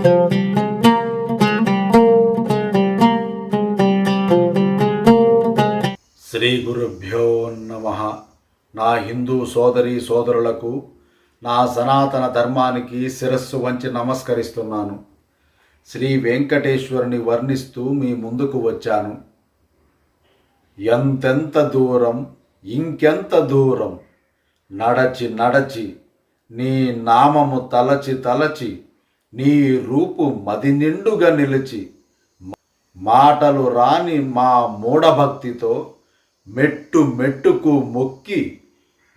శ్రీ గురుభ్యో నమ. నా హిందూ సోదరి సోదరులకు నా సనాతన ధర్మానికి శిరస్సు వంచి నమస్కరిస్తున్నాను. శ్రీ వెంకటేశ్వరుని వర్ణిస్తూ మీ ముందుకు వచ్చాను. ఎంతెంత దూరం ఇంకెంత దూరం నడచి నడచి నీ నామము తలచి తలచి నీ రూపు మది నిండుగా నిలిచి మాటలు రాని మా మూఢభక్తితో మెట్టు మెట్టుకు మొక్కి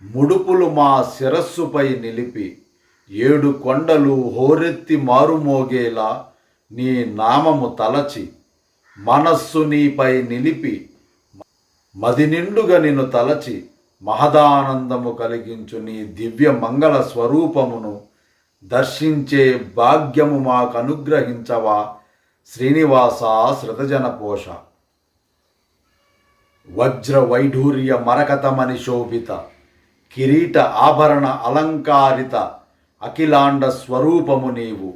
ముడుపులు మా శిరస్సుపై నిలిపి ఏడు కొండలు హోరెత్తి మారుమోగేలా నీ నామము తలచి మనస్సు నీపై నిలిపి మది నిండుగా నిన్ను తలచి మహదానందము కలిగించు నీ దివ్య మంగళ స్వరూపమును దర్శించే భాగ్యము మాకు అనుగ్రహించవా శ్రీనివాస శృతజన పోష. వజ్ర వైఢూర్య మరకతమని శోభిత. కిరీట ఆభరణ అలంకారిత. అఖిలాండ స్వరూపము నీవు.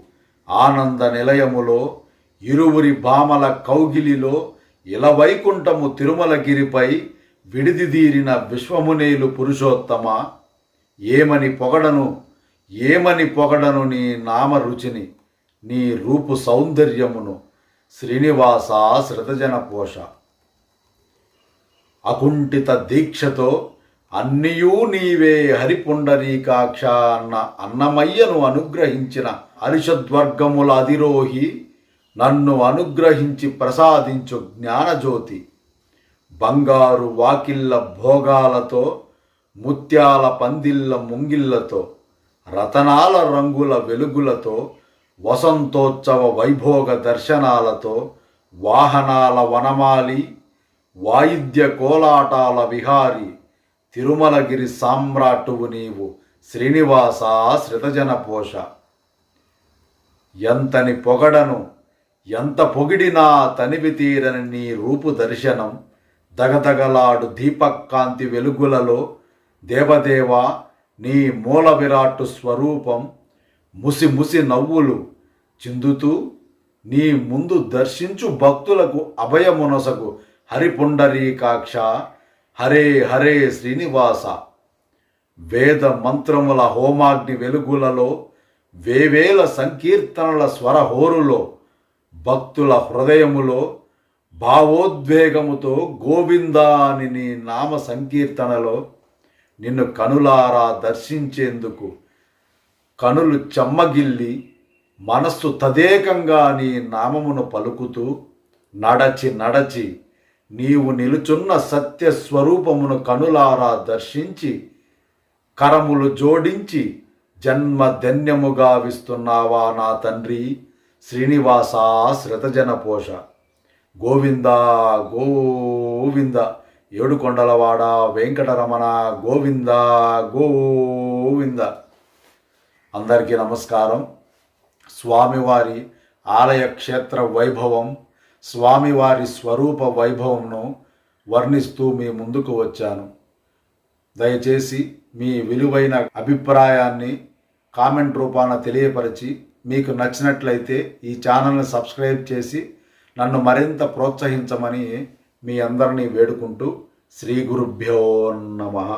ఆనంద నిలయములో ఇరువురి భామల కౌగిలిలో ఇలవైకుంఠము తిరుమలగిరిపై విడిదిదీరిన విశ్వమునేలు పురుషోత్తమ. ఏమని పొగడను? ఏమని పొగడను నీ నామ రుచిని నీ రూపు సౌందర్యమును? శ్రీనివాస శృతజన పోష. అకుంఠిత దీక్షతో అన్నియూ నీవే హరిపుండరీకాక్ష అన్న అన్నమయ్యను అనుగ్రహించిన హరిషద్వర్గముల అధిరోహి నన్ను అనుగ్రహించి ప్రసాదించు జ్ఞానజ్యోతి. బంగారు వాకిళ్ళ భోగాలతో ముత్యాల పందిళ్ళ ముంగిళ్ళతో రతనాల రంగుల వెలుగులతో వసంతోత్సవ వైభోగ దర్శనాలతో వాహనాల వనమాలి వాయిద్య కోలాటాల విహారి తిరుమలగిరి సామ్రాటువు నీవు శ్రీనివాస శ్రితజన పోష ఎంతని పొగడను ఎంత పొగిడినా తనివి తీరని నీ రూపు దర్శనం దగదగలాడు దీపకాంతి వెలుగులలో దేవదేవ నీ మూల విరాట్ స్వరూపం ముసి ముసి నవ్వులు చిందుతూ నీ ముందు దర్శించు భక్తులకు అభయమునసగు హరిపుండరీకాక్ష హరే హరే శ్రీనివాస. వేద మంత్రముల హోమాగ్ని వెలుగులలో వేవేల సంకీర్తనల స్వరహోరులో భక్తుల హృదయములో భావోద్వేగముతో గోవిందా అని నీ నామ సంకీర్తనలో నిన్ను కనులారా దర్శించేందుకు కనులు చెమ్మగిల్లి మనస్సు తదేకంగా నీ నామమును పలుకుతూ నడచి నడచి నీవు నిలుచున్న సత్య స్వరూపమును కనులారా దర్శించి కరములు జోడించి జన్మ ధన్యముగా విస్తున్నావా నా తండ్రి శ్రీనివాస శ్రతజన పోష గోవింద గోవింద. ఏడుకొండలవాడ వెంకటరమణ గోవింద గోవింద. అందరికీ నమస్కారం. స్వామివారి ఆలయ క్షేత్ర వైభవం స్వామివారి స్వరూప వైభవంను వర్ణిస్తూ మీ ముందుకు వచ్చాను. దయచేసి మీ విలువైన అభిప్రాయాన్ని కామెంట్ రూపాన తెలియపరిచి మీకు నచ్చినట్లయితే ఈ ఛానల్ని సబ్స్క్రైబ్ చేసి నన్ను మరింత ప్రోత్సహించమని మీ అందరినీ వేడుకుంటూ శ్రీ గురుభ్యో నమః.